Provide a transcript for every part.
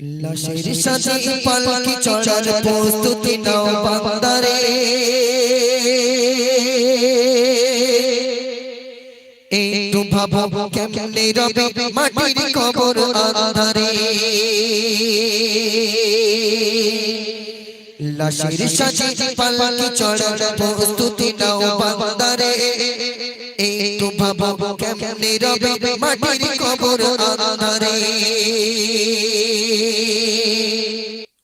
লাশের সাথে পালকি চড়ার প্রস্তুতি নাও বান্দারে একটু ভাবো কেমনে রবে মাটির কবর আন্ধারে লাশের সাথে পালকি চড়ার প্রস্তুতি নাও বান্দারে একটু ভাবো কেমনে রবে মাটির কবর আন্ধারে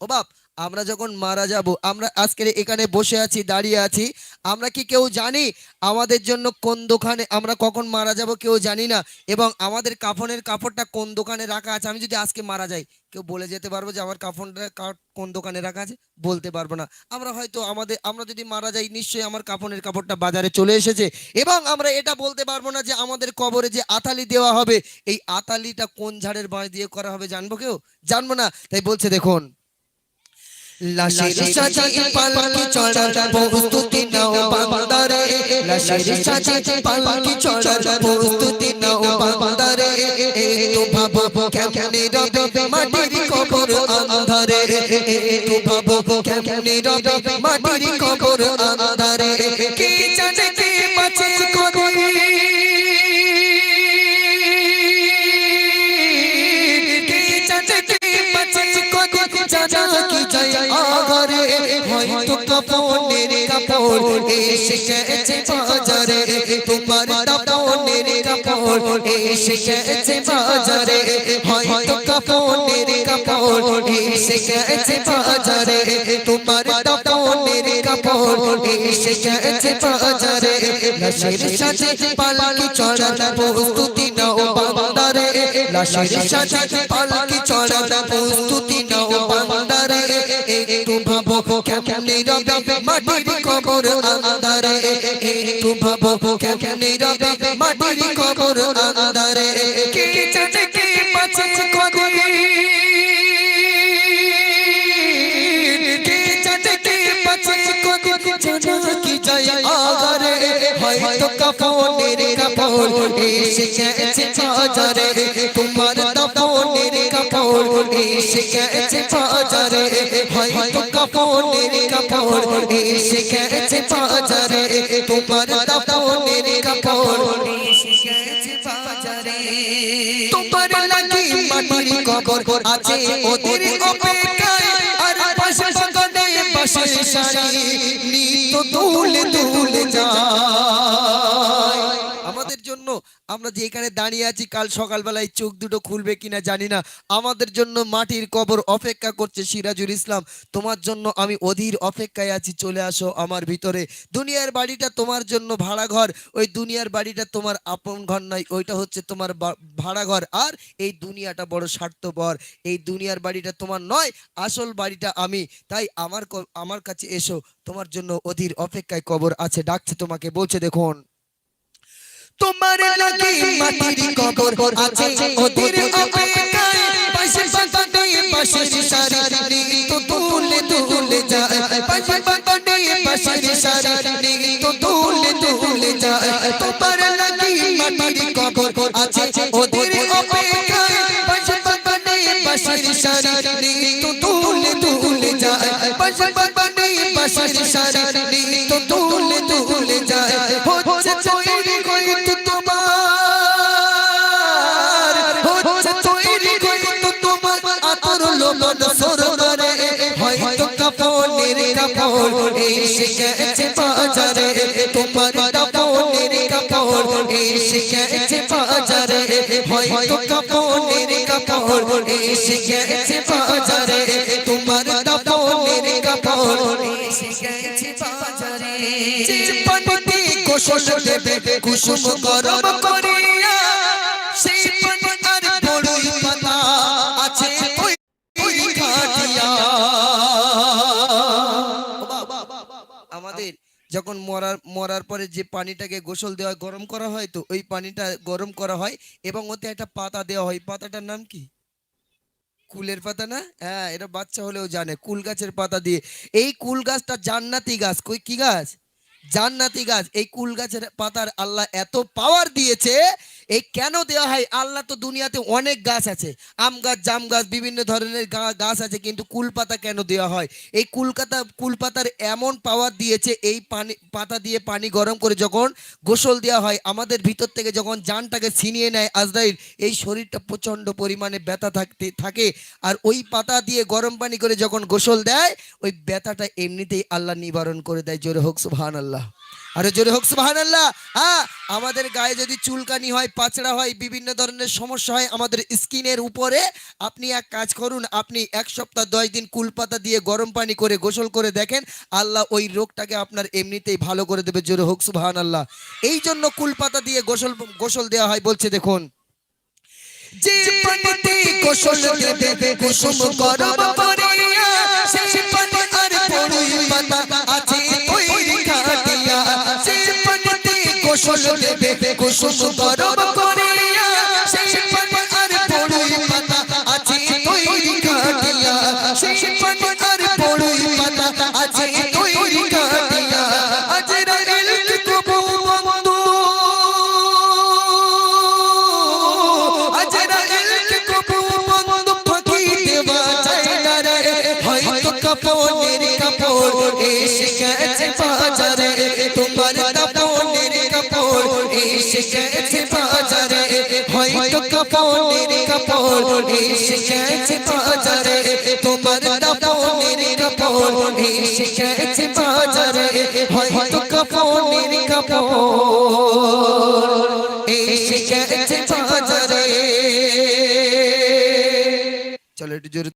ও বাপ, আমরা যখন মারা যাব, আমরা আজকের এখানে বসে আছি, দাঁড়িয়ে আছি, আমরা কি কেউ জানি আমাদের জন্য কোন দোকানে, আমরা কখন মারা যাব কেউ জানি না, এবং আমাদের কাফনের কাপড়টা কোন দোকানে রাখা আছে? আমি যদি আজকে মারা যাই, কেউ বলে যেতে পারব যে আমার কাফনটা কোন দোকানে রাখা আছে? বলতে পারব না। আমরা হয়তো আমাদের, আমরা যদি মারা যাই, নিশ্চয়ই আমার কাফনের কাপড়টা বাজারে চলে এসেছে, এবং আমরা এটা বলতে পারব না যে আমাদের কবরে যে আতালি দেওয়া হবে, এই আতালিটা কোন ঝাড়ের বাঁশ দিয়ে করা হবে জানব কেউ? জানব না। তাই বলছে, দেখুন লাশের সাজাই পালকি চড়ার প্রস্তুতি নাও বান্দারে। লাশের সাজাই পালকি চড়ার প্রস্তুতি নাও বান্দারে। একটু ভাবো কেমনে রবে মাটির কবর আন্ধারে। একটু ভাবো কেমনে রবে মাটির কবর আন্ধারে। কে কে কাপড়ের কাপড় এসে বাজারে। তোমার কাপড়ের কাপড় এসে বাজারে। হয়তো কাপড়ের কাপড় এসে বাজারে। তোমার কাপড়ের কাপড় এসে বাজারে। পালকি চড়ার প্রস্তুতি নাও বান্দারে। লাশের সাথে পালকি চড়ার প্রস্তুতি নাও বান্দারে। ভাবো কেমনে রবে মাটির কবর আন্দারে একটু ভাবো কেমনে রবে মাটির কবর আন্দারে কে জানে কে বাঁচে কদিন কে জানে কে বাঁচে কদিন জানা কি যায় আগারে হয়তো কাপড়ের কাপড় এসে গেছে বাজারে তোমার কাপড়ের কাপড় এসে গেছে গেছে বাজারে, তোমার কাপড়ের কাপড়। তোমার লাগি মাটির কবর আছে, ওদের অপেক্ষায়। আর পাশে বাগানে পাশে সারি নিত তুলে তুলে যায়। আমরা যে এখানে দাঁড়িয়ে আছি, কাল সকালবেলায় চোখ দুটো খুলবে কিনা জানি না। আমাদের জন্য মাটির কবর অপেক্ষা করছে সিরাজুল ইসলাম। তোমার জন্য আমি অধীর অপেক্ষায় আছি, চলে আসো আমার ভিতরে। দুনিয়ার বাড়িটা তোমার জন্য ভাড়া ঘর ওই দুনিয়ার বাড়িটা তোমার আপন ঘর নয়, ওইটা হচ্ছে তোমার ভাড়া ঘর আর এই দুনিয়াটা বড় স্বার্থপর, এই দুনিয়ার বাড়িটা তোমার নয়, আসল বাড়িটা আমি। তাই আমার আমার কাছে এসো, তোমার জন্য অধীর অপেক্ষায় কবর আছে, ডাকছে তোমাকে, বলছে, দেখুন। তোমার লাগি মাটির কবর আছে। ওদের অপেক্ষায় পাশে বাগানে পাশের সারি। তো তুলে তুলে যায়। পাশে বাগানে পাশের সারি। তো তুলে তুলে যায়। তোমার লাগি মাটির কবর আছে। ওদের অপেক্ষায় পাশে বাগানে পাশের সারি। তো তুলে তুলে যায়। পাশে বাগানে পাশের সারি। লোমন সরবারে হয়তো কাপড়ের কাপড় এসে গেছে বাজারে। তোমার কাপড়ের কাপড় এসে গেছে বাজারে। হয়তো কাপড়ের কাপড় পানিতে দেবে, কুসুম করিয়া, সেই যখন মরার মরার পরে যে পানিটাকে গোসল দেওয়া গরম করা হয়, তো ওই পানিটা গরম করা হয় এবং ওতে একটা পাতা দেওয়া হয়। পাতাটার নাম কি? কুলের পাতা না? হ্যাঁ এটা বাচ্চা হলেও জানে। কুল গাছের পাতা দিয়ে। এই কুল গাছটা জান্নাতি গাছ। কই কি গাছ? জান্নাতি গাছ, এই কুল গাছের পাতার আল্লাহ এত পাওয়ার দিয়েছে, এই কেন দেওয়া হয়? আল্লাহ তো দুনিয়াতে অনেক গাছ আছে। আম গাছ, জাম গাছ, বিভিন্ন ধরনের গাছ আছে, কিন্তু কুল পাতা কেন দেওয়া হয়? এই কুলকাতা কুল পাতার এমন পাওয়ার দিয়েছে, এই পানি, পাতা দিয়ে পানি গরম করে যখন গোসল দেওয়া হয়, আমাদের ভিতর থেকে যখন জানটাকে ছিনিয়ে নেয় আজরাইল, এই শরীরটা প্রচণ্ড পরিমাণে ব্যথা থাকতে, থাকে। আর ওই পাতা দিয়ে গরম পানি করে যখন গোসল দেয়, ওই ব্যথাটা এমনিতেই আল্লাহ নিবারণ করে দেয়। জোরে হোক সুহান আল্লাহ আরে জোরে হোক সুবহান আল্লাহ হ্যাঁ আমাদের গায়ে যদি চুলকানি হয় পাচড়া হয় বিভিন্ন ধরনের সমস্যা হয় আমাদের স্কিনের উপরে আপনি এক কাজ করুন আপনি এক সপ্তাহ দশ দিন কুলপাতা দিয়ে গরম পানি করে গোসল করে দেখেন আল্লাহ ওই রোগটাকে আপনার এমনিতেই ভালো করে দেবে জোরে হোক সুবহান আল্লাহ এই জন্য কুলপাতা দিয়ে গোসল গোসল দেওয়া হয় বলছে দেখুন। যে পানিতে গোসল দেবে কুসুম গরম কুসুম গরম করিয়া, সেই পানি আর পড়ুই পাতা আছে তৈরি খাটিয়া সেই পানি পড়ুই পাতা আছে তৈরি খাটিয়া আজরা ইলক কবু বন্ধু? আজরা ইলক কবু বন্ধ? ফাঁকি দেওয়া যায় না রে, হয়তো কাপড় কাপড়ের কাপড়, এসে বাজারে। তোমার কাপড়ের কাপড়, এসে বাজারে। হয়তো কাপড়ের কাপড়, এসে বাজারে। চলো একটু